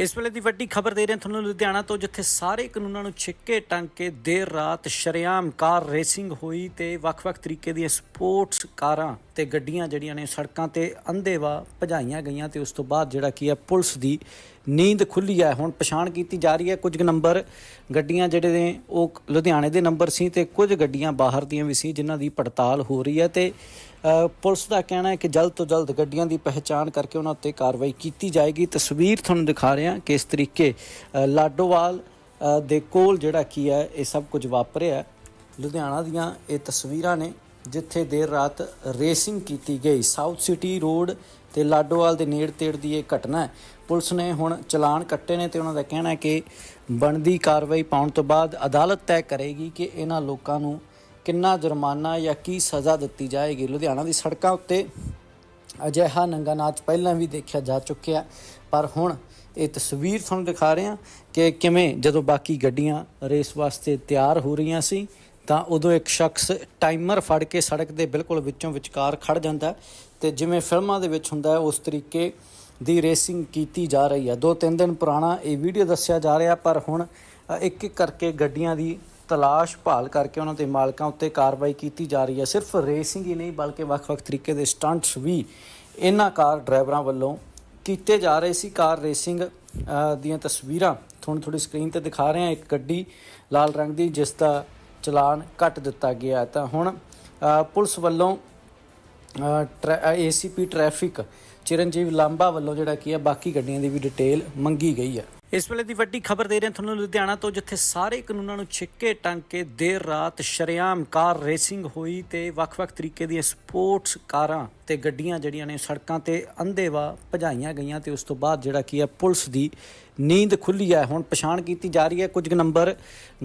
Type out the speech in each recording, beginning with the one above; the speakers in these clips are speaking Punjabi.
ਇਸ ਵੇਲੇ ਦੀ ਵੱਡੀ ਖਬਰ ਦੇ ਰਹੇ ਹਾਂ ਤੁਹਾਨੂੰ ਲੁਧਿਆਣਾ ਤੋਂ, ਜਿੱਥੇ ਸਾਰੇ ਕਾਨੂੰਨਾਂ ਨੂੰ ਛਿੱਕੇ ਟੰਗ ਕੇ ਦੇਰ ਰਾਤ ਸ਼ਰੇਆਮ ਕਾਰ ਰੇਸਿੰਗ ਹੋਈ ਤੇ ਵੱਖ-ਵੱਖ ਤਰੀਕੇ ਦੀਆਂ ਸਪੋਰਟਸ ਕਾਰਾਂ ਤੇ ਗੱਡੀਆਂ ਜਿਹੜੀਆਂ ਨੇ ਸੜਕਾਂ ਤੇ ਅੰਧੇਵਾ ਭਜਾਈਆਂ ਗਈਆਂ ਤੇ ਉਸ ਤੋਂ ਬਾਅਦ ਜਿਹੜਾ ਕੀ ਹੈ ਪੁਲਿਸ ਦੀ ਨੀਂਦ ਖੁੱਲੀ ਹੈ। ਹੁਣ ਪਛਾਣ ਕੀਤੀ ਜਾ ਰਹੀ ਹੈ। ਕੁਝ ਕੁ ਨੰਬਰ ਗੱਡੀਆਂ ਜਿਹੜੇ ਨੇ, ਉਹ ਲੁਧਿਆਣੇ ਦੇ ਨੰਬਰ ਸੀ ਤੇ ਕੁਝ ਗੱਡੀਆਂ ਬਾਹਰ ਦੀਆਂ ਵੀ ਸੀ ਜਿਨ੍ਹਾਂ ਦੀ ਪੜਤਾਲ ਹੋ ਰਹੀ ਹੈ ਤੇ ਪੁਲਿਸ ਦਾ ਕਹਿਣਾ ਹੈ ਕਿ ਜਲਦ ਤੋਂ ਜਲਦ ਗੱਡੀਆਂ ਦੀ ਪਹਿਚਾਣ ਕਰਕੇ ਉਹਨਾਂ ਉੱਤੇ ਕਾਰਵਾਈ ਕੀਤੀ ਜਾਏਗੀ। ਤਸਵੀਰ ਤੁਹਾਨੂੰ ਦਿਖਾ ਰਹੇ ਹਾਂ ਕਿ ਇਸ ਤਰੀਕੇ ਲਾਡੋਵਾਲ ਦੇ ਕੋਲ ਜਿਹੜਾ ਕੀ ਹੈ, ਇਹ ਸਭ ਕੁਝ ਵਾਪਰਿਆ ਲੁਧਿਆਣਾ ਦੀਆਂ ਇਹ ਤਸਵੀਰਾਂ ਨੇ। ਜਿੱਥੇ ਦੇਰ ਰਾਤ ਰੇਸਿੰਗ ਕੀਤੀ ਗਈ। ਸਾਊਥ ਸਿਟੀ ਰੋਡ ਤੇ ਲਾਡੋਵਾਲ ਦੇ ਨੇੜ ਤੇੜ ਦੀ ਇਹ ਘਟਨਾ ਹੈ। ਪੁਲਿਸ ਨੇ ਹੁਣ ਚਲਾਨ ਕੱਟੇ ਨੇ ਤੇ ਉਹਨਾਂ ਦਾ ਕਹਿਣਾ ਹੈ ਕਿ ਬਣਦੀ ਕਾਰਵਾਈ ਪਾਉਣ ਤੋਂ ਬਾਅਦ ਅਦਾਲਤ ਤੈਅ ਕਰੇਗੀ ਕਿ ਇਹਨਾਂ ਲੋਕਾਂ ਨੂੰ ਕਿੰਨਾ ਜੁਰਮਾਨਾ ਜਾਂ ਕੀ ਸਜ਼ਾ ਦਿੱਤੀ ਜਾਏਗੀ। ਲੁਧਿਆਣਾ ਦੀ ਸੜਕਾਂ ਉੱਤੇ ਅਜਿਹਾ ਨੰਗਾ ਨਾਚ ਪਹਿਲਾਂ ਵੀ ਦੇਖਿਆ ਜਾ ਚੁੱਕਿਆ ਪਰ ਹੁਣ ਇਹ ਤਸਵੀਰ ਤੁਹਾਨੂੰ ਦਿਖਾ ਰਹੇ ਹਾਂ ਕਿ ਕਿਵੇਂ ਜਦੋਂ ਬਾਕੀ ਗੱਡੀਆਂ ਰੇਸ ਵਾਸਤੇ ਤਿਆਰ ਹੋ ਰਹੀਆਂ ਸੀ ਤਾਂ ਉਦੋਂ ਇੱਕ ਸ਼ਖਸ ਟਾਈਮਰ ਫੜ ਕੇ ਸੜਕ ਦੇ ਬਿਲਕੁਲ ਵਿੱਚੋਂ ਵਿਚਕਾਰ ਖੜ ਜਾਂਦਾ ਹੈ ਤੇ ਜਿਵੇਂ ਫਿਲਮਾਂ ਦੇ ਵਿੱਚ ਹੁੰਦਾ ਹੈ, ਉਸ ਤਰੀਕੇ ਦੀ ਰੇਸਿੰਗ ਕੀਤੀ ਜਾ ਰਹੀ ਹੈ। ਦੋ ਤਿੰਨ ਦਿਨ ਪੁਰਾਣਾ ਇਹ ਵੀਡੀਓ ਦੱਸਿਆ ਜਾ ਰਿਹਾ, ਪਰ ਹੁਣ ਇੱਕ ਇੱਕ ਕਰਕੇ ਗੱਡੀਆਂ ਦੀ ਤਲਾਸ਼ ਭਾਲ ਕਰਕੇ ਉਹਨਾਂ ਦੇ ਮਾਲਕਾਂ ਉੱਤੇ ਕਾਰਵਾਈ ਕੀਤੀ ਜਾ ਰਹੀ ਹੈ। ਸਿਰਫ ਰੇਸਿੰਗ ਹੀ ਨਹੀਂ, ਬਲਕਿ ਵੱਖ-ਵੱਖ ਤਰੀਕੇ ਦੇ ਸਟੰਟਸ ਵੀ ਇਹਨਾਂ ਕਾਰ ਡਰਾਈਵਰਾਂ ਵੱਲੋਂ ਕੀਤੇ ਜਾ ਰਹੇ ਸੀ। ਕਾਰ ਰੇਸਿੰਗ ਦੀਆਂ ਤਸਵੀਰਾਂ ਤੁਹਾਨੂੰ ਥੋੜੀ ਸਕਰੀਨ ਤੇ ਦਿਖਾ ਰਹੇ ਹਾਂ। ਇੱਕ ਗੱਡੀ ਲਾਲ ਰੰਗ ਦੀ, ਜਿਸ ਦਾ ਚਲਾਨ ਕੱਟ ਦਿੱਤਾ ਗਿਆ ਤਾਂ ਹੁਣ ਪੁਲਿਸ ਵੱਲੋਂ ਏਸੀਪੀ ਟ੍ਰੈਫਿਕ ਚਿਰੰਜੀਵ ਲਾਂਬਾ ਵੱਲੋਂ ਜਿਹੜਾ ਕੀ ਹੈ, ਬਾਕੀ ਗੱਡੀਆਂ ਦੀ ਵੀ ਡਿਟੇਲ ਮੰਗੀ ਗਈ ਹੈ। ਇਸ ਵੇਲੇ ਦੀ ਵੱਡੀ ਖਬਰ ਦੇ ਰਹੇ ਹਾਂ ਤੁਹਾਨੂੰ ਲੁਧਿਆਣਾ ਤੋਂ, ਜਿੱਥੇ ਸਾਰੇ ਕਾਨੂੰਨਾਂ ਨੂੰ ਛਿੱਕੇ ਟੰਗ ਕੇ ਦੇਰ ਰਾਤ ਸ਼ਰੇਆਮ ਕਾਰ ਰੇਸਿੰਗ ਹੋਈ ਤੇ ਵੱਖ-ਵੱਖ ਤਰੀਕੇ ਦੀਆਂ ਸਪੋਰਟਸ ਕਾਰਾਂ ਤੇ ਗੱਡੀਆਂ ਜਿਹੜੀਆਂ ਨੇ ਸੜਕਾਂ ਤੇ ਅੰਧੇਵਾ ਭਜਾਈਆਂ ਗਈਆਂ ਤੇ ਉਸ ਤੋਂ ਬਾਅਦ ਜਿਹੜਾ ਕੀ ਹੈ, ਪੁਲਿਸ ਦੀ ਨੀਂਦ ਖੁੱਲੀ ਹੈ। ਹੁਣ ਪਛਾਣ ਕੀਤੀ ਜਾ ਰਹੀ ਹੈ ਕੁਝ ਕੁ ਨੰਬਰ।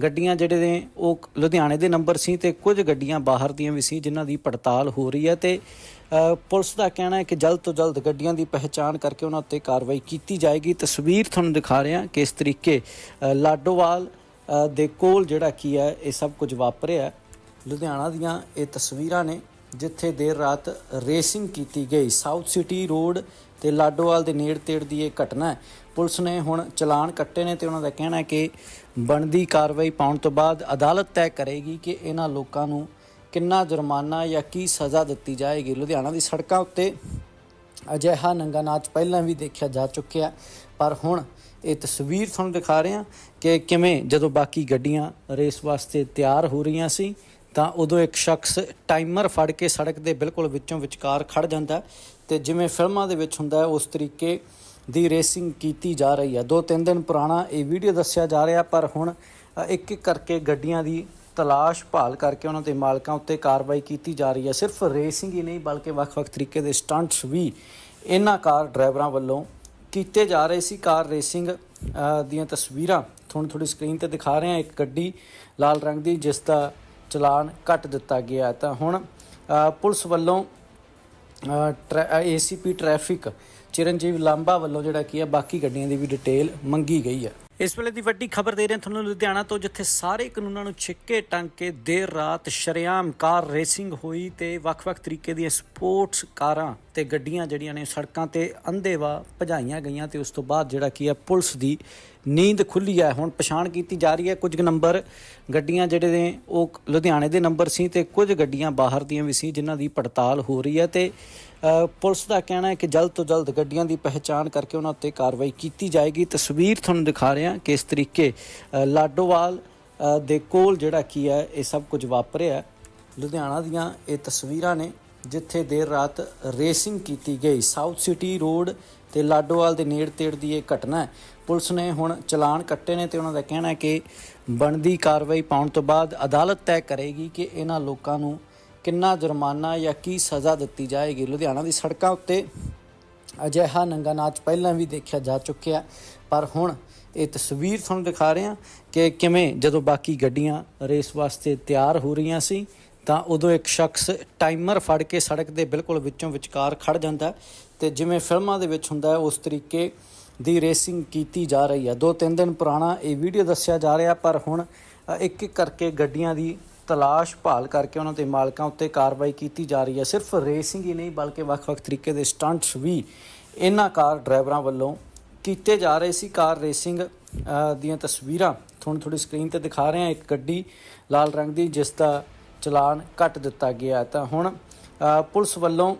ਗੱਡੀਆਂ ਜਿਹੜੇ ਨੇ, ਉਹ ਲੁਧਿਆਣੇ ਦੇ ਨੰਬਰ ਸੀ ਤੇ ਕੁਝ ਗੱਡੀਆਂ ਬਾਹਰ ਦੀਆਂ ਵੀ ਸੀ, ਜਿਨ੍ਹਾਂ ਦੀ ਪੜਤਾਲ ਹੋ ਰਹੀ ਹੈ ਤੇ ਪੁਲਿਸ ਦਾ ਕਹਿਣਾ ਹੈ ਕਿ ਜਲਦ ਤੋਂ ਜਲਦ ਗੱਡੀਆਂ ਦੀ ਪਹਿਚਾਣ ਕਰਕੇ ਉਹਨਾਂ ਉੱਤੇ ਕਾਰਵਾਈ ਕੀਤੀ ਜਾਏਗੀ। ਤਸਵੀਰ ਤੁਹਾਨੂੰ ਦਿਖਾ ਰਹੇ ਹਾਂ ਕਿ ਇਸ ਤਰੀਕੇ ਲਾਡੋਵਾਲ ਦੇ ਕੋਲ ਜਿਹੜਾ ਕੀ ਹੈ, ਇਹ ਸਭ ਕੁਝ ਵਾਪਰਿਆ ਲੁਧਿਆਣਾ ਦੀਆਂ ਇਹ ਤਸਵੀਰਾਂ ਨੇ, ਜਿੱਥੇ ਦੇਰ ਰਾਤ ਰੇਸਿੰਗ ਕੀਤੀ ਗਈ। ਸਾਊਥ ਸਿਟੀ ਰੋਡ ਤੇ ਲਾਡੋਵਾਲ ਦੇ ਨੇੜ ਤੇੜ ਦੀ ਇਹ ਘਟਨਾ ਹੈ। ਪੁਲਿਸ ਨੇ ਹੁਣ ਚਲਾਨ ਕੱਟੇ ਨੇ ਤੇ ਉਹਨਾਂ ਦਾ ਕਹਿਣਾ ਹੈ ਕਿ ਬਣਦੀ ਕਾਰਵਾਈ ਪਾਉਣ ਤੋਂ ਬਾਅਦ ਅਦਾਲਤ ਤੈਅ ਕਰੇਗੀ ਕਿ ਇਹਨਾਂ ਲੋਕਾਂ ਨੂੰ ਕਿੰਨਾ ਜੁਰਮਾਨਾ ਜਾਂ ਕੀ ਸਜ਼ਾ ਦਿੱਤੀ ਜਾਏਗੀ? ਲੁਧਿਆਣਾ ਦੀ ਸੜਕਾਂ ਉੱਤੇ ਅਜਿਹਾ ਨੰਗਾ ਨਾਚ ਪਹਿਲਾਂ ਵੀ ਦੇਖਿਆ ਜਾ ਚੁੱਕਿਆ। ਪਰ ਹੁਣ ਇਹ ਤਸਵੀਰ ਤੁਹਾਨੂੰ ਦਿਖਾ ਰਹੇ ਹਾਂ ਕਿ ਕਿਵੇਂ ਜਦੋਂ ਬਾਕੀ ਗੱਡੀਆਂ ਰੇਸ ਵਾਸਤੇ ਤਿਆਰ ਹੋ ਰਹੀਆਂ ਸੀ, ਤਾਂ ਉਦੋਂ ਇੱਕ ਸ਼ਖਸ ਟਾਈਮਰ ਫੜ ਕੇ ਸੜਕ ਦੇ ਬਿਲਕੁਲ ਵਿੱਚੋਂ ਵਿਚਕਾਰ ਖੜ ਜਾਂਦਾ ਹੈ ਤੇ ਜਿਵੇਂ ਫਿਲਮਾਂ ਦੇ ਵਿੱਚ ਹੁੰਦਾ ਹੈ, ਉਸ ਤਰੀਕੇ ਦੀ ਰੇਸਿੰਗ ਕੀਤੀ ਜਾ ਰਹੀ ਹੈ। ਦੋ ਤਿੰਨ ਦਿਨ ਪੁਰਾਣਾ ਇਹ ਵੀਡੀਓ ਦੱਸਿਆ ਜਾ ਰਿਹਾ, ਪਰ ਹੁਣ ਇੱਕ ਇੱਕ ਕਰਕੇ ਗੱਡੀਆਂ ਦੀ ਤਲਾਸ਼ ਭਾਲ ਕਰਕੇ ਉਹਨਾਂ ਦੇ ਮਾਲਕਾਂ ਉੱਤੇ ਕਾਰਵਾਈ ਕੀਤੀ ਜਾ ਰਹੀ ਹੈ। ਸਿਰਫ ਰੇਸਿੰਗ ਹੀ ਨਹੀਂ, ਬਲਕਿ ਵੱਖ-ਵੱਖ ਤਰੀਕੇ ਦੇ ਸਟੰਟਸ ਵੀ ਇਹਨਾਂ ਕਾਰ ਡਰਾਈਵਰਾਂ ਵੱਲੋਂ ਕੀਤੇ ਜਾ ਰਹੇ ਸੀ। ਕਾਰ ਰੇਸਿੰਗ ਦੀਆਂ ਤਸਵੀਰਾਂ ਤੁਹਾਨੂੰ ਥੋੜੀ ਸਕਰੀਨ ਤੇ ਦਿਖਾ ਰਹੇ ਹਾਂ। ਇੱਕ ਗੱਡੀ ਲਾਲ ਰੰਗ ਦੀ, ਜਿਸ ਦਾ ਚਲਾਨ ਕੱਟ ਦਿੱਤਾ ਗਿਆ ਤਾਂ ਹੁਣ ਪੁਲਿਸ ਵੱਲੋਂ ਏਸੀਪੀ ਟ੍ਰੈਫਿਕ ਚਿਰਨਜੀਵ ਲਾਂਬਾ ਵੱਲੋਂ ਜਿਹੜਾ ਕੀ ਹੈ, ਬਾਕੀ ਗੱਡੀਆਂ ਦੀ ਵੀ ਡਿਟੇਲ ਮੰਗੀ ਗਈ ਹੈ। ਇਸ ਵੇਲੇ ਦੀ ਵੱਡੀ ਖਬਰ ਦੇ ਰਹੇ ਹਾਂ ਤੁਹਾਨੂੰ ਲੁਧਿਆਣਾ ਤੋਂ, ਜਿੱਥੇ ਸਾਰੇ ਕਾਨੂੰਨਾਂ ਨੂੰ ਛਿੱਕੇ ਟੰਗ ਕੇ ਦੇਰ ਰਾਤ ਸ਼ਰੇਆਮ ਕਾਰ ਰੇਸਿੰਗ ਹੋਈ ਤੇ ਵੱਖ-ਵੱਖ ਤਰੀਕੇ ਦੀਆਂ ਸਪੋਰਟਸ ਕਾਰਾਂ ਤੇ ਗੱਡੀਆਂ ਜਿਹੜੀਆਂ ਨੇ ਸੜਕਾਂ ਤੇ ਅੰਧੇਵਾ ਭਜਾਈਆਂ ਗਈਆਂ ਤੇ ਉਸ ਤੋਂ ਬਾਅਦ ਜਿਹੜਾ ਕੀ ਹੈ, ਪੁਲਿਸ ਦੀ ਨੀਂਦ ਖੁੱਲੀ ਹੈ। ਹੁਣ ਪਛਾਣ ਕੀਤੀ ਜਾ ਰਹੀ ਹੈ ਕੁਝ ਕੁ ਨੰਬਰ। ਗੱਡੀਆਂ ਜਿਹੜੇ ਨੇ ਉਹ ਲੁਧਿਆਣੇ ਦੇ ਨੰਬਰ ਸੀ ਤੇ ਕੁਝ ਗੱਡੀਆਂ ਬਾਹਰ ਦੀਆਂ ਵੀ ਸੀ, ਜਿਨ੍ਹਾਂ ਦੀ ਪੜਤਾਲ ਹੋ ਰਹੀ ਹੈ ਤੇ ਪੁਲਿਸ ਦਾ ਕਹਿਣਾ ਹੈ ਕਿ ਜਲਦ ਤੋਂ ਜਲਦ ਗੱਡੀਆਂ ਦੀ ਪਹਿਚਾਣ ਕਰਕੇ ਉਹਨਾਂ ਉੱਤੇ ਕਾਰਵਾਈ ਕੀਤੀ ਜਾਏਗੀ। ਤਸਵੀਰ ਤੁਹਾਨੂੰ ਦਿਖਾ ਰਹੇ ਹਾਂ ਕਿ ਤਰੀਕੇ ਲਾਡੋਵਾਲ ਦੇ ਕੋਲ ਜਿਹੜਾ ਕੀ ਹੈ, ਇਹ ਸਭ ਕੁਝ ਵਾਪਰਿਆ ਲੁਧਿਆਣਾ ਦੀਆਂ ਇਹ ਤਸਵੀਰਾਂ ਨੇ, ਜਿੱਥੇ ਦੇਰ ਰਾਤ ਰੇਸਿੰਗ ਕੀਤੀ ਗਈ। ਸਾਊਥ ਸਿਟੀ ਰੋਡ ਤੇ ਲਾਡੋਵਾਲ ਦੇ ਨੇੜ ਤੇੜ ਦੀ ਇਹ ਘਟਨਾ ਹੈ। ਪੁਲਿਸ ਨੇ ਹੁਣ ਚਲਾਨ ਕੱਟੇ ਨੇ ਤੇ ਉਹਨਾਂ ਦਾ ਕਹਿਣਾ ਹੈ ਕਿ ਬਣਦੀ ਕਾਰਵਾਈ ਪਾਉਣ ਤੋਂ ਬਾਅਦ ਅਦਾਲਤ ਤੈਅ ਕਰੇਗੀ ਕਿ ਇਹਨਾਂ ਲੋਕਾਂ ਨੂੰ ਕਿੰਨਾ ਜੁਰਮਾਨਾ ਜਾਂ ਕੀ ਸਜ਼ਾ ਦਿੱਤੀ ਜਾਏਗੀ? ਲੁਧਿਆਣਾ ਦੀ ਸੜਕਾਂ ਉੱਤੇ ਅਜਿਹਾ ਨੰਗਾ ਨਾਚ ਪਹਿਲਾਂ ਵੀ ਦੇਖਿਆ ਜਾ ਚੁੱਕਿਆ, ਪਰ ਹੁਣ ਇਹ ਤਸਵੀਰ ਤੁਹਾਨੂੰ ਦਿਖਾ ਰਹੇ ਹਾਂ ਕਿ ਕਿਵੇਂ ਜਦੋਂ ਬਾਕੀ ਗੱਡੀਆਂ ਰੇਸ ਵਾਸਤੇ ਤਿਆਰ ਹੋ ਰਹੀਆਂ ਸੀ, ਤਾਂ ਉਦੋਂ ਇੱਕ ਸ਼ਖਸ ਟਾਈਮਰ ਫੜ ਕੇ ਸੜਕ ਦੇ ਬਿਲਕੁਲ ਵਿੱਚੋਂ ਵਿਚਕਾਰ ਖੜ ਜਾਂਦਾ ਹੈ ਤੇ ਜਿਵੇਂ ਫਿਲਮਾਂ ਦੇ ਵਿੱਚ ਹੁੰਦਾ ਹੈ, ਉਸ ਤਰੀਕੇ ਦੀ ਰੇਸਿੰਗ ਕੀਤੀ ਜਾ ਰਹੀ ਹੈ। ਦੋ ਤਿੰਨ ਦਿਨ ਪੁਰਾਣਾ ਇਹ ਵੀਡੀਓ ਦੱਸਿਆ ਜਾ ਰਿਹਾ, ਪਰ ਹੁਣ ਇੱਕ ਇੱਕ ਕਰਕੇ ਗੱਡੀਆਂ ਦੀ ਤਲਾਸ਼ ਭਾਲ ਕਰਕੇ ਉਹਨਾਂ ਦੇ ਮਾਲਕਾਂ ਉੱਤੇ ਕਾਰਵਾਈ ਕੀਤੀ ਜਾ ਰਹੀ ਹੈ। ਸਿਰਫ ਰੇਸਿੰਗ ਹੀ ਨਹੀਂ, ਬਲਕਿ ਵੱਖ-ਵੱਖ ਤਰੀਕੇ ਦੇ ਸਟੰਟਸ ਵੀ ਇਹਨਾਂ ਕਾਰ ਡਰਾਈਵਰਾਂ ਵੱਲੋਂ ਕੀਤੇ ਜਾ ਰਹੇ ਸੀ। ਕਾਰ ਰੇਸਿੰਗ ਦੀਆਂ ਤਸਵੀਰਾਂ ਤੁਹਾਨੂੰ ਥੋੜੀ ਸਕਰੀਨ ਤੇ ਦਿਖਾ ਰਹੇ ਹਾਂ। ਇੱਕ ਗੱਡੀ ਲਾਲ ਰੰਗ ਦੀ, ਜਿਸ ਦਾ ਚਲਾਨ ਕੱਟ ਦਿੱਤਾ ਗਿਆ ਤਾਂ ਹੁਣ ਪੁਲਿਸ ਵੱਲੋਂ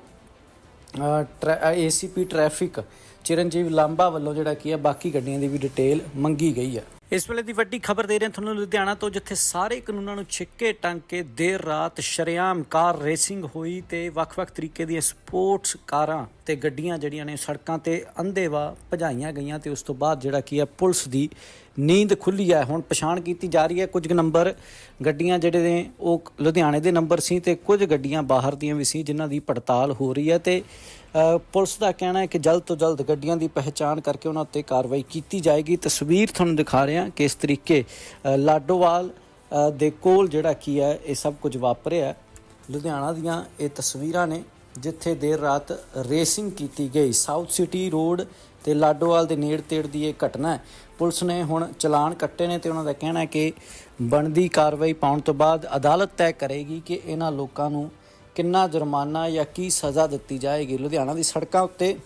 ਏਸੀਪੀ ਟ੍ਰੈਫਿਕ ਚਿਰਨਜੀਵ ਲਾਂਬਾ ਵੱਲੋਂ ਜਿਹੜਾ ਕੀ ਹੈ, ਬਾਕੀ ਗੱਡੀਆਂ ਦੀ ਵੀ ਡਿਟੇਲ ਮੰਗੀ ਗਈ ਹੈ। ਇਸ ਵੇਲੇ ਦੀ ਵੱਡੀ ਖਬਰ ਦੇ ਰਹੇ ਤੁਹਾਨੂੰ ਲੁਧਿਆਣਾ ਤੋਂ, ਜਿੱਥੇ ਸਾਰੇ ਕਾਨੂੰਨਾਂ ਨੂੰ ਛਿੱਕੇ ਟੰਗ ਕੇ ਦੇਰ ਰਾਤ ਸ਼ਰੇਆਮ ਕਾਰ ਰੇਸਿੰਗ ਹੋਈ ਤੇ ਵੱਖ-ਵੱਖ ਤਰੀਕੇ ਦੀਆਂ ਸਪੋਰਟਸ ਕਾਰਾਂ ਤੇ ਗੱਡੀਆਂ ਜਿਹੜੀਆਂ ਨੇ ਸੜਕਾਂ ਤੇ ਅੰਧੇਵਾ ਭਜਾਈਆਂ ਗਈਆਂ ਤੇ ਉਸ ਤੋਂ ਬਾਅਦ ਜਿਹੜਾ ਕੀ ਹੈ ਪੁਲਿਸ ਦੀ ਨੀਂਦ ਖੁੱਲੀ ਹੈ ਹੁਣ ਪਛਾਣ ਕੀਤੀ ਜਾ ਰਹੀ ਹੈ ਕੁਝ ਕੁ ਨੰਬਰ। ਗੱਡੀਆਂ ਜਿਹੜੇ ਨੇ, ਉਹ ਲੁਧਿਆਣੇ ਦੇ ਨੰਬਰ ਸੀ ਤੇ ਕੁਝ ਗੱਡੀਆਂ ਬਾਹਰ ਦੀਆਂ ਵੀ ਸੀ ਜਿਨ੍ਹਾਂ ਦੀ ਪੜਤਾਲ ਹੋ ਰਹੀ ਹੈ ਤੇ ਪੁਲਿਸ ਦਾ ਕਹਿਣਾ ਹੈ ਕਿ ਜਲਦ ਤੋਂ ਜਲਦ ਗੱਡੀਆਂ ਦੀ ਪਹਿਚਾਣ ਕਰਕੇ ਉਹਨਾਂ ਉੱਤੇ ਕਾਰਵਾਈ ਕੀਤੀ ਜਾਏਗੀ। ਤਸਵੀਰ ਤੁਹਾਨੂੰ ਦਿਖਾ ਰਹੇ ਹਾਂ ਕਿ ਇਸ ਤਰੀਕੇ ਲਾਡੋਵਾਲ ਦੇ ਕੋਲ ਜਿਹੜਾ ਕੀ ਹੈ, ਇਹ ਸਭ ਕੁਝ ਵਾਪਰਿਆ। ਲੁਧਿਆਣਾ ਦੀਆਂ ਇਹ ਤਸਵੀਰਾਂ ਨੇ। ਜਿੱਥੇ ਦੇਰ ਰਾਤ ਰੇਸਿੰਗ ਕੀਤੀ ਗਈ। ਸਾਊਥ ਸਿਟੀ ਰੋਡ ਤੇ ਲਾਡੋਵਾਲ ਦੇ ਨੇੜ ਤੇੜ ਦੀ ਇਹ ਘਟਨਾ ਹੈ। ਪੁਲਿਸ ਨੇ ਹੁਣ ਚਲਾਨ ਕੱਟੇ ਨੇ ਤੇ ਉਹਨਾਂ ਦਾ ਕਹਿਣਾ ਹੈ ਕਿ ਬਣਦੀ ਕਾਰਵਾਈ ਪਾਉਣ ਤੋਂ ਬਾਅਦ ਅਦਾਲਤ ਤੈਅ ਕਰੇਗੀ ਕਿ ਇਹਨਾਂ ਲੋਕਾਂ ਨੂੰ ਕਿੰਨਾ ਜੁਰਮਾਨਾ ਜਾਂ ਕੀ ਸਜ਼ਾ ਦਿੱਤੀ ਜਾਏਗੀ। ਲੁਧਿਆਣਾ ਦੀ ਸੜਕਾਂ ਉੱਤੇ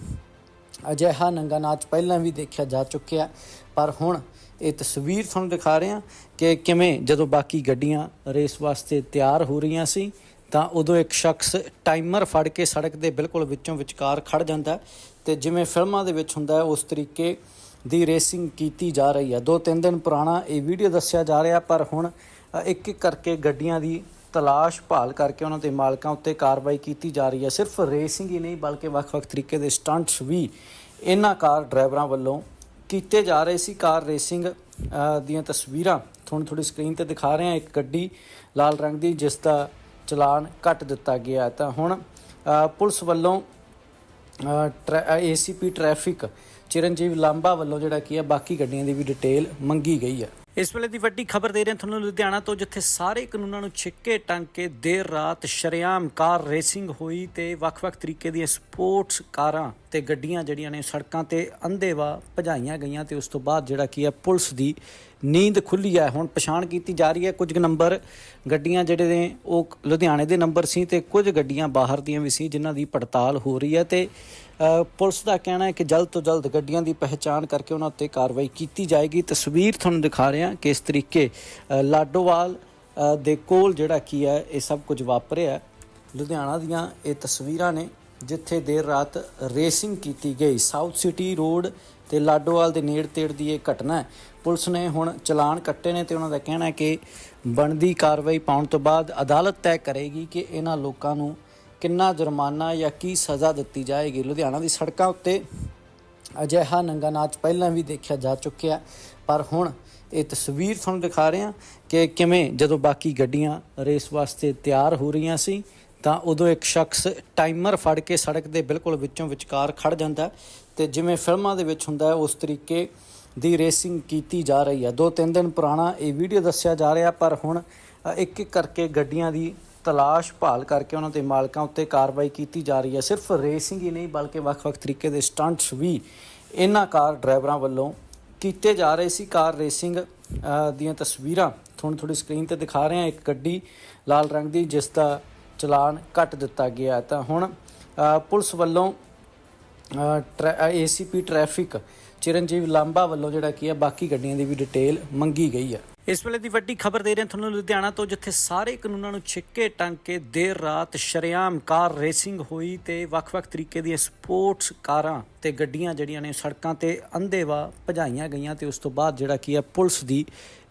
ਅਜਿਹਾ ਨੰਗਾ ਨਾਚ ਪਹਿਲਾਂ ਵੀ ਦੇਖਿਆ ਜਾ ਚੁੱਕਿਆ ਪਰ ਹੁਣ ਇਹ ਤਸਵੀਰ ਤੁਹਾਨੂੰ ਦਿਖਾ ਰਹੇ ਹਾਂ ਕਿ ਕਿਵੇਂ ਜਦੋਂ ਬਾਕੀ ਗੱਡੀਆਂ ਰੇਸ ਵਾਸਤੇ ਤਿਆਰ ਹੋ ਰਹੀਆਂ ਸੀ ਤਾਂ ਉਦੋਂ ਇੱਕ ਸ਼ਖਸ ਟਾਈਮਰ ਫੜ ਕੇ ਸੜਕ ਦੇ ਬਿਲਕੁਲ ਵਿੱਚੋਂ ਵਿਚਕਾਰ ਖੜ ਜਾਂਦਾ ਹੈ ਤੇ ਜਿਵੇਂ ਫਿਲਮਾਂ ਦੇ ਵਿੱਚ ਹੁੰਦਾ ਹੈ, ਉਸ ਤਰੀਕੇ ਦੀ ਰੇਸਿੰਗ ਕੀਤੀ ਜਾ ਰਹੀ ਹੈ। ਦੋ ਤਿੰਨ ਦਿਨ ਪੁਰਾਣਾ ਇਹ ਵੀਡੀਓ ਦੱਸਿਆ ਜਾ ਰਿਹਾ, ਪਰ ਹੁਣ ਇੱਕ ਇੱਕ ਕਰਕੇ ਗੱਡੀਆਂ ਦੀ ਤਲਾਸ਼ ਭਾਲ ਕਰਕੇ ਉਹਨਾਂ ਦੇ ਮਾਲਕਾਂ ਉੱਤੇ ਕਾਰਵਾਈ ਕੀਤੀ ਜਾ ਰਹੀ ਹੈ। ਸਿਰਫ ਰੇਸਿੰਗ ਹੀ ਨਹੀਂ, ਬਲਕਿ ਵੱਖ-ਵੱਖ ਤਰੀਕੇ ਦੇ ਸਟੰਟਸ ਵੀ ਇਹਨਾਂ ਕਾਰ ਡਰਾਈਵਰਾਂ ਵੱਲੋਂ ਕੀਤੇ ਜਾ ਰਹੇ ਸੀ। ਕਾਰ ਰੇਸਿੰਗ ਦੀਆਂ ਤਸਵੀਰਾਂ ਤੁਹਾਨੂੰ ਥੋੜੀ ਸਕਰੀਨ ਤੇ ਦਿਖਾ ਰਹੇ। ਹਾਂ ਇੱਕ ਗੱਡੀ ਲਾਲ ਰੰਗ ਦੀ, ਜਿਸ ਦਾ ਚਲਾਨ ਕੱਟ ਦਿੱਤਾ ਗਿਆ ਤਾਂ ਹੁਣ ਪੁਲਿਸ ਵੱਲੋਂ ਏਸੀਪੀ ਟ੍ਰੈਫਿਕ ਚਿਰਨਜੀਵ ਲਾਂਬਾ ਵੱਲੋਂ ਜਿਹੜਾ ਕੀ ਹੈ, ਬਾਕੀ ਗੱਡੀਆਂ ਦੀ ਵੀ ਡਿਟੇਲ ਮੰਗੀ ਗਈ ਹੈ। ਇਸ ਵੇਲੇ ਦੀ ਵੱਡੀ ਖਬਰ ਦੇ ਰਹੇ ਤੁਹਾਨੂੰ ਲੁਧਿਆਣਾ ਤੋਂ, ਜਿੱਥੇ ਸਾਰੇ ਕਾਨੂੰਨਾਂ ਨੂੰ ਛਿੱਕੇ ਟੰਗ ਕੇ ਦੇਰ ਰਾਤ ਸ਼ਰੇਆਮ ਕਾਰ ਰੇਸਿੰਗ ਹੋਈ ਤੇ ਵੱਖ-ਵੱਖ ਤਰੀਕੇ ਦੀਆਂ ਸਪੋਰਟਸ ਕਾਰਾਂ ਤੇ ਗੱਡੀਆਂ ਜਿਹੜੀਆਂ ਨੇ ਸੜਕਾਂ ਤੇ ਅੰਧੇਵਾ ਭਜਾਈਆਂ ਗਈਆਂ ਤੇ ਉਸ ਤੋਂ ਬਾਅਦ ਜਿਹੜਾ ਕੀ ਹੈ ਪੁਲਿਸ ਦੀ ਨੀਂਦ ਖੁੱਲੀ ਹੈ। ਹੁਣ ਪਛਾਣ ਕੀਤੀ ਜਾ ਰਹੀ ਹੈ ਕੁਝ ਕੁ ਨੰਬਰ। ਗੱਡੀਆਂ ਜਿਹੜੇ ਨੇ ਉਹ ਲੁਧਿਆਣੇ ਦੇ ਨੰਬਰ ਸੀ ਤੇ ਕੁਝ ਗੱਡੀਆਂ ਬਾਹਰ ਦੀਆਂ ਵੀ ਸੀ ਜਿਨ੍ਹਾਂ ਦੀ ਪੜਤਾਲ ਹੋ ਰਹੀ ਹੈ ਤੇ ਪੁਲਿਸ ਦਾ ਕਹਿਣਾ ਹੈ ਕਿ ਜਲਦ ਤੋਂ ਜਲਦ ਗੱਡੀਆਂ ਦੀ ਪਹਿਚਾਣ ਕਰਕੇ ਉਹਨਾਂ ਉੱਤੇ ਕਾਰਵਾਈ ਕੀਤੀ ਜਾਏਗੀ। ਤਸਵੀਰ ਤੁਹਾਨੂੰ ਦਿਖਾ ਰਹੇ ਹਾਂ ਕਿ ਇਸ ਤਰੀਕੇ ਲਾਡੋਵਾਲ ਦੇ ਕੋਲ ਜਿਹੜਾ ਕੀ ਹੈ ਇਹ ਸਭ ਕੁਝ ਵਾਪਰਿਆ। ਲੁਧਿਆਣਾ ਦੀਆਂ ਇਹ ਤਸਵੀਰਾਂ ਨੇ। ਜਿੱਥੇ ਦੇਰ ਰਾਤ ਰੇਸਿੰਗ ਕੀਤੀ ਗਈ। ਸਾਊਥ ਸਿਟੀ ਰੋਡ ਤੇ ਲਾਡੋਵਾਲ ਦੇ ਨੇੜ ਤੇੜ ਦੀ ਇਹ ਘਟਨਾ ਹੈ। ਪੁਲਿਸ ਨੇ ਹੁਣ ਚਲਾਨ ਕੱਟੇ ਨੇ ਤੇ ਉਹਨਾਂ ਦਾ ਕਹਿਣਾ ਹੈ ਕਿ ਬਣਦੀ ਕਾਰਵਾਈ ਪਾਉਣ ਤੋਂ ਬਾਅਦ ਅਦਾਲਤ ਤੈਅ ਕਰੇਗੀ ਕਿ ਇਹਨਾਂ ਲੋਕਾਂ ਨੂੰ ਕਿੰਨਾ ਜੁਰਮਾਨਾ ਜਾਂ ਕੀ ਸਜ਼ਾ ਦਿੱਤੀ ਜਾਏਗੀ। ਲੁਧਿਆਣਾ ਦੀ ਸੜਕਾਂ ਉੱਤੇ ਅਜਿਹਾ ਨੰਗਾ ਨਾਚ ਪਹਿਲਾਂ ਵੀ ਦੇਖਿਆ ਜਾ ਚੁੱਕਿਆ ਪਰ ਹੁਣ ਇਹ ਤਸਵੀਰ ਤੁਹਾਨੂੰ ਦਿਖਾ ਰਹੇ ਹਾਂ ਕਿ ਕਿਵੇਂ ਜਦੋਂ ਬਾਕੀ ਗੱਡੀਆਂ ਰੇਸ ਵਾਸਤੇ ਤਿਆਰ ਹੋ ਰਹੀਆਂ ਸੀ ਤਾਂ ਉਦੋਂ ਇੱਕ ਸ਼ਖਸ ਟਾਈਮਰ ਫੜ ਕੇ ਸੜਕ ਦੇ ਬਿਲਕੁਲ ਵਿੱਚੋਂ ਵਿਚਕਾਰ ਖੜ ਜਾਂਦਾ ਹੈ ਤੇ ਜਿਵੇਂ ਫਿਲਮਾਂ ਦੇ ਵਿੱਚ ਹੁੰਦਾ ਉਸ ਤਰੀਕੇ ਦੀ ਰੇਸਿੰਗ ਕੀਤੀ ਜਾ ਰਹੀ ਹੈ। ਦੋ ਤਿੰਨ ਦਿਨ ਪੁਰਾਣਾ ਇਹ ਵੀਡੀਓ ਦੱਸਿਆ ਜਾ ਰਿਹਾ, ਪਰ ਹੁਣ ਇੱਕ ਇੱਕ ਕਰਕੇ ਗੱਡੀਆਂ ਦੀ ਤਲਾਸ਼ ਭਾਲ ਕਰਕੇ ਉਹਨਾਂ ਦੇ ਮਾਲਕਾਂ ਉੱਤੇ ਕਾਰਵਾਈ ਕੀਤੀ ਜਾ ਰਹੀ ਹੈ। ਸਿਰਫ ਰੇਸਿੰਗ ਹੀ ਨਹੀਂ, ਬਲਕਿ ਵੱਖ-ਵੱਖ ਤਰੀਕੇ ਦੇ ਸਟੰਟਸ ਵੀ ਇਹਨਾਂ ਕਾਰ ਡਰਾਈਵਰਾਂ ਵੱਲੋਂ ਕੀਤੇ ਜਾ ਰਹੇ ਸੀ। ਕਾਰ ਰੇਸਿੰਗ ਦੀਆਂ ਤਸਵੀਰਾਂ ਤੁਹਾਨੂੰ ਥੋੜੀ ਸਕਰੀਨ ਤੇ ਦਿਖਾ ਰਹੇ ਹਾਂ। ਇੱਕ ਗੱਡੀ ਲਾਲ ਰੰਗ ਦੀ, ਜਿਸ ਦਾ ਚਲਾਨ ਕੱਟ ਦਿੱਤਾ ਗਿਆ ਤਾਂ ਹੁਣ ਪੁਲਿਸ ਵੱਲੋਂ ਏਸੀਪੀ ਟ੍ਰੈਫਿਕ ਚਿਰੰਜੀਵ ਲਾਂਬਾ ਵੱਲੋਂ ਜਿਹੜਾ ਕੀ ਹੈ, ਬਾਕੀ ਗੱਡੀਆਂ ਦੀ ਵੀ ਡਿਟੇਲ ਮੰਗੀ ਗਈ ਹੈ। ਇਸ ਵੇਲੇ ਦੀ ਵੱਡੀ ਖਬਰ ਦੇ ਰਹੇ ਤੁਹਾਨੂੰ ਲੁਧਿਆਣਾ ਤੋਂ, ਜਿੱਥੇ ਸਾਰੇ ਕਾਨੂੰਨਾਂ ਨੂੰ ਛਿੱਕੇ ਟੰਗ ਕੇ ਦੇਰ ਰਾਤ ਸ਼ਰੇਆਮ ਕਾਰ ਰੇਸਿੰਗ ਹੋਈ ਤੇ ਵੱਖ-ਵੱਖ ਤਰੀਕੇ ਦੀਆਂ ਸਪੋਰਟਸ ਕਾਰਾਂ ਤੇ ਗੱਡੀਆਂ ਜਿਹੜੀਆਂ ਨੇ ਸੜਕਾਂ ਤੇ ਅੰਧੇਵਾ ਭਜਾਈਆਂ ਗਈਆਂ ਤੇ ਉਸ ਤੋਂ ਬਾਅਦ ਜਿਹੜਾ ਕੀ ਹੈ, ਪੁਲਿਸ ਦੀ